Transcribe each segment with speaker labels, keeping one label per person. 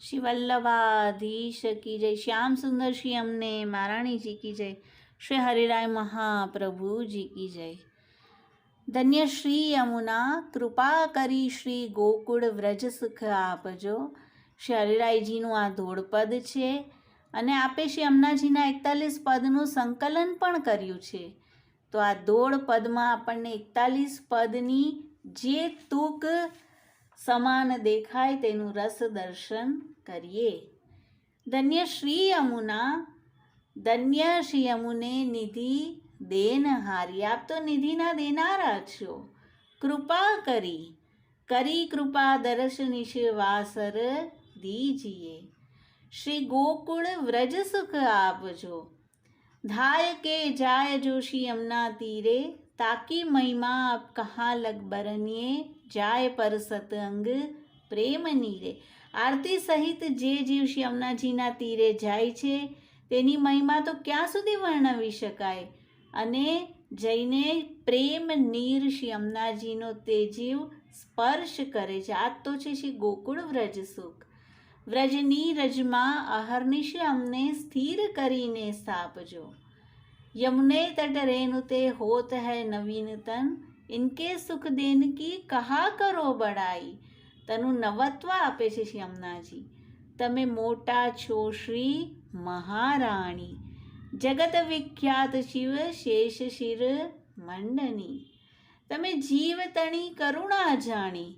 Speaker 1: શ્રી વલ્લભાધીશ કી જય શ્યામ સુંદર શ્રી અમને મહારાણીજી કી જય શ્રી હરિરાય મહાપ્રભુજી કી જય ધન્ય શ્રી યમુના કૃપા કરી શ્રી ગોકુળ વ્રજ સુખ આપજો શ્રી હરિરાયજીનું આ ધોળપદ છે અને આપે શ્રી અમનાજીના એકતાલીસ પદનું સંકલન પણ કર્યું છે। તો આ દોડ પદમાં આપણને એકતાલીસ પદની જે તૂક સમાન દેખાય તેનું રસ દર્શન કરીએ. ધન્ય શ્રી યમુના, ધન્ય શ્રી યમુને નિધિ દેન હારી. આપ તો નિધિના દેનારા છો. કૃપા કરી કરી કૃપા દર્શની શિવાસર દીજીએ. શ્રી ગોકુળ વ્રજ સુખ આપજો. ધાય કે જાય જોશી યમના તીરે. ताकि महिमा अब कहाँ लग बरनिए જાય પર સતઅંગ પ્રેમ નીરે આરતી સહિત જે જીવ શ્રી યમુનાજીના તીરે જાય છે તેની મહિમા તો ક્યાં સુધી વર્ણવી શકાય અને જઈને પ્રેમ નીર શ્રી યમુનાજીનો તે જીવ સ્પર્શ કરે છે આ તો છે શ્રી ગોકુળ વ્રજ સુખ વ્રજની રજમાં અહર્નિશ અમને સ્થિર કરીને સ્થાપજો यमुने तट रेनुते होत है नवीनतन इनके सुख देन की कहा કરો બડાઈ તનું નવત્વ આપે છે શ્રી યમુનાજી તમે મોટા છો શ્રી મહારાણી જગત વિખ્યાત શિવ શેષ શિર મંડની તમે જીવ તણી કરુણા જાણી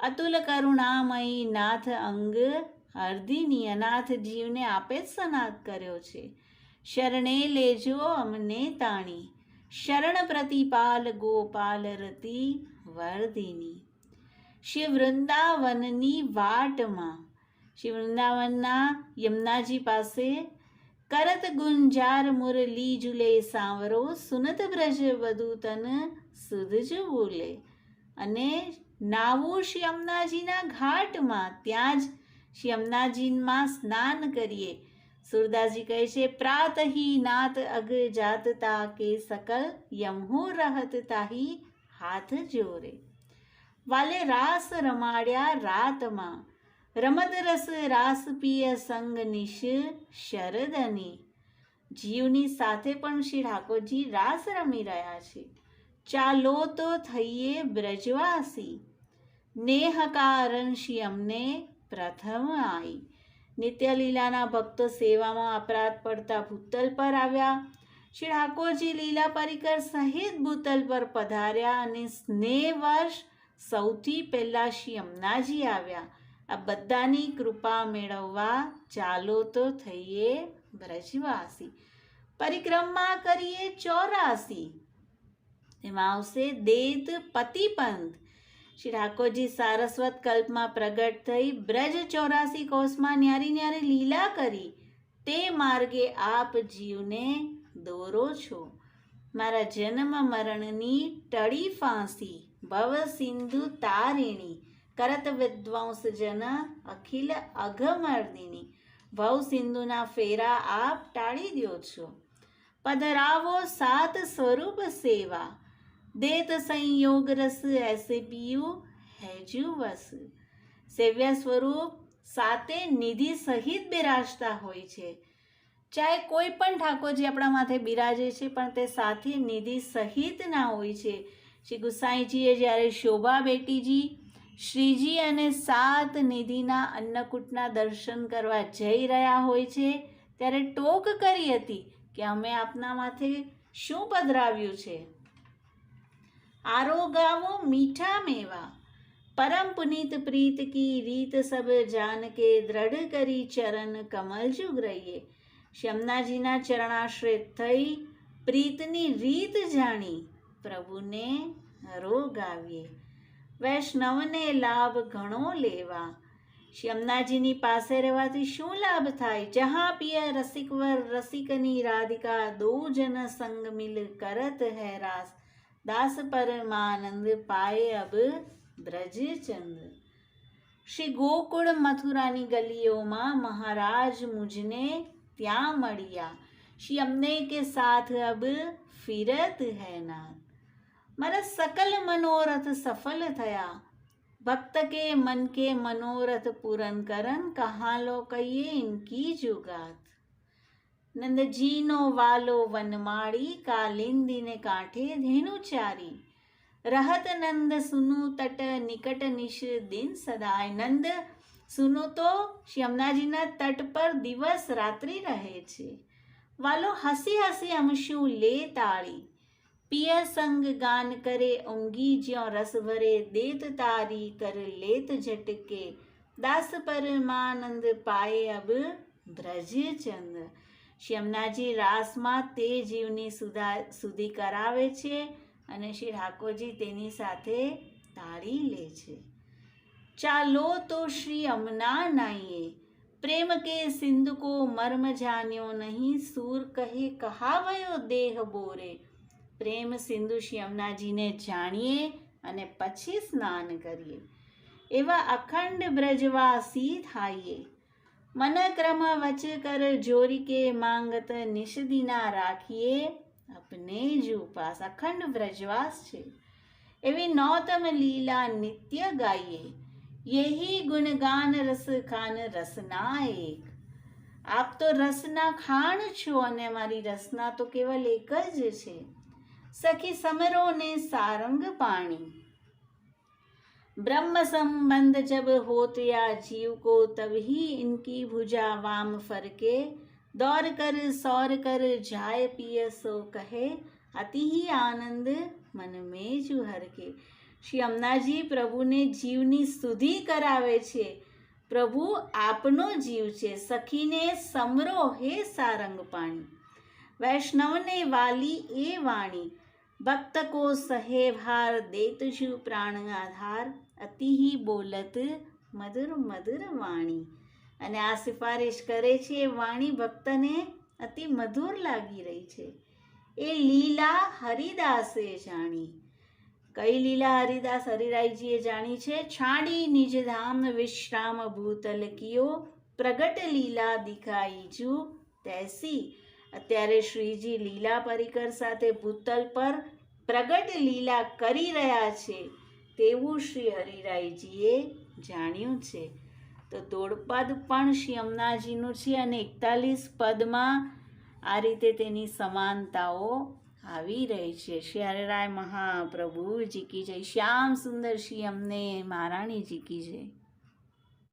Speaker 1: અતુલ કરુણામયી નાથ અંગ અર્ધિની અનાથ જીવને આપે જ સનાથ કર્યો છે શરણે લેજો અમને તાણી. શરણ પ્રતિપાલ ગોપાલ રતી વર્ધિની શ્રી વૃંદાવનની વાટમાં. શ્રી વૃંદાવનના યમુનાજી પાસે કરત ગુંજાર મુરલી જુલે સાંવરો, સુનત બ્રજ વધુ તન સુધજ બોલે. અને નાવું શ્રી યમુનાજીના ઘાટમાં. ત્યાં જ શ્રી યમુનાજીમાં સ્નાન કરીએ. સુરદાસજી કહે છે પ્રાતહી નાત અગ જાતતા કે સકલ યમહો રહત તાહી હાથ જોરે. વાલે રાસ રમાડ્યા રાતમાં, રમત રસ રાસ પિય સંગ નિશ શરદની. જીવની સાથે પણ શ્રી ઠાકોરજી રાસ રમી રહ્યા છે. ચાલો તો થઈએ બ્રજવાસી. નેહ કારણ શ્રી અમને પ્રથમ આઈ. નિત્યલીલાના ભક્તો સેવામાં અપરાધ પડતા ભૂતલ પર આવ્યા. શ્રી ઠાકોરજી લીલા પરિકર સહિત ભૂતલ પર પધાર્યા અને સ્નેહ વર્ષ સૌથી પહેલાં શ્રી અમનાજી આવ્યા. આ બધાની કૃપા મેળવવા ચાલો તો થઈએ બ્રજવાસી પરિક્રમા કરીએ ચોરાસી. તેમાં આવશે દેત પતિપંથ. શ્રી ઠાકોરજી સારસ્વત કલ્પમાં પ્રગટ થઈ બ્રજ ચોરાસી કોષમાં ન્યારી ન્યારી લીલા કરી. તે માર્ગે આપ જીવને દોરો છો. મારા જન્મ મરણની ટળી ફાંસી, ભવ સિંધુ તારિણી, કરત વિદ્વાંસ જન અખિલ અઘમર્દિની. ભવ સિંધુના ફેરા આપ ટાળી દો છો. પધરાવો સાત સ્વરૂપ સેવા. દેત સંયોગ રસ એસે પીયું હેજ્યું વસ સેવ્ય સ્વરૂપ સાતે નિધિ સહિત બિરાજતા હોય છે ચાહે કોઈ પણ ઠાકોરજી આપણા માથે બિરાજે છે પણ તે સાથે નિધિ સહિત ના હોય છે શ્રી ગુસાઈજીએ જ્યારે શોભા બેટીજી શ્રીજી અને સાત નિધિના અન્નકૂટના દર્શન કરવા જઈ રહ્યા હોય છે ત્યારે ટોક કરી હતી કે અમે આપના માથે શું પધરાવ્યું છે આરોગાવો મીઠા મેવા પરમ પુનિત પ્રીત કી રીત સબ જાન કે દ્રઢ કરી ચરણ કમલ જુગ રહીએ શમનાજીના ચરણાશ્રિત થઈ પ્રીતની રીત જાણી પ્રભુને રોગાવીએ વૈષ્ણવને લાભ ઘણો લેવા શ્યમનાજીની પાસે રહેવાથી શું લાભ થાય? જહા પિય રસિકવર, રસિકની રાધિકા, દો જન સંગ મિલ કરત હૈ રાસ। દાસ પરમાનંદ પાએ અબ બ્રજચંદ શ્રી ગોકુળ મથુરાની ગલીઓમાં મહારાજ મુજને ત્યાં મળ્યા શ્રી અમને કે સાથ અબ ફિરત હૈ નાથ મારા સકલ મનોરથ સફલ થયા ભક્ત કે મન કે મનોરથ પૂરન કરન કહા લો કહીએ ઇનકી જુગાત નંદજીનો વાલો વનમાળી કાલિંદીને કાંઠે ધેનુચારી. રહત નંદ સુનુ તટ નિકટ નિશ દિન સદાય. નંદ સુનુ તો યમુનાજીના તટ પર દિવસ રાત્રિ રહે છે. વાલો હસી હસી અમશું લે તાળી. પિય સંગ ગાન કરે ઊંઘી જ્યો રસ ભરે દેત તારી કર લેત ઝટકે. દાસ પરમાનંદ પાયે અબ બ્રજ ચંદ. શ્યમનાજી રાસમાં તે જીવની સુધા, સુધી કરાવે છે અને શ્રી ઠાકોરજી તેની સાથે તાળી લે છે. ચાલો તો શ્રી અમના નાઈએ પ્રેમ કે સિંધુ કો મર્મ જાન્યો નહીં, સૂર કહે કહાવયો દેહ બોરે. પ્રેમ સિંધુ શ્રી અમનાજીને જાણીએ અને પછી સ્નાન કરીએ. એવા અખંડ બ્રજવાસી થાઈએ. મન ક્રમ વચ કર જોરી કે માંગત નિષદિના રાખીએ. અપને જ ઉપાસ અખંડ વ્રજવાસ છે. એવી નૌતમ લીલા નિત્ય ગાઈએ. યહી ગુણગાન રસ ખાન રસના એક. આપ તો રસના ખાણ છો અને મારી રસના તો કેવલ એક જ છે. સખી સમરો ને સારંગ પાણી. ब्रह्म संबंध जब होत या जीव को तभी इनकी भुजा वाम फरके दौड़ कर सौर कर जाय पिय सो कहे અતિ આનંદ મન મેં જુ હરકે શ્રી અમનાજી પ્રભુને જીવની સુધી કરાવે છે પ્રભુ આપનો જીવ છે સખીને સમરો હે સારંગ પાણી વૈષ્ણવને વાલી એ વાણી ભક્ત કો સહે ભાર દેત છું પ્રાણ આધાર, અતિહી બોલત મધુર મધુર વાણી. અને આ સિફારિશ કરે છે એ વાણી ભક્તને અતિ મધુર લાગી રહી છે. એ લીલા હરિદાસે જાણી. કઈ લીલા હરિદાસ હરિરાયજીએ જાણી છે? છાડી નિજ ધામ વિશ્રામ ભૂતલ કિયો, પ્રગટ લીલા દિખાઈ જુ, તૈસી. અત્યારે શ્રીજી લીલા પરિકર સાથે ભૂતલ પર પ્રગટ લીલા કરી રહ્યા છે તેવું શ્રી હરિરાયજીએ જાણ્યું છે. તો દોડપદ પણ શ્રી અમનાજીનું છે અને એકતાલીસ પદમાં આ રીતે તેની સમાનતાઓ આવી રહી છે. શ્રી હરિરાય મહાપ્રભુજી કી જય. શ્યામ સુંદર શ્રી અમને મહારાણીજી કી જય.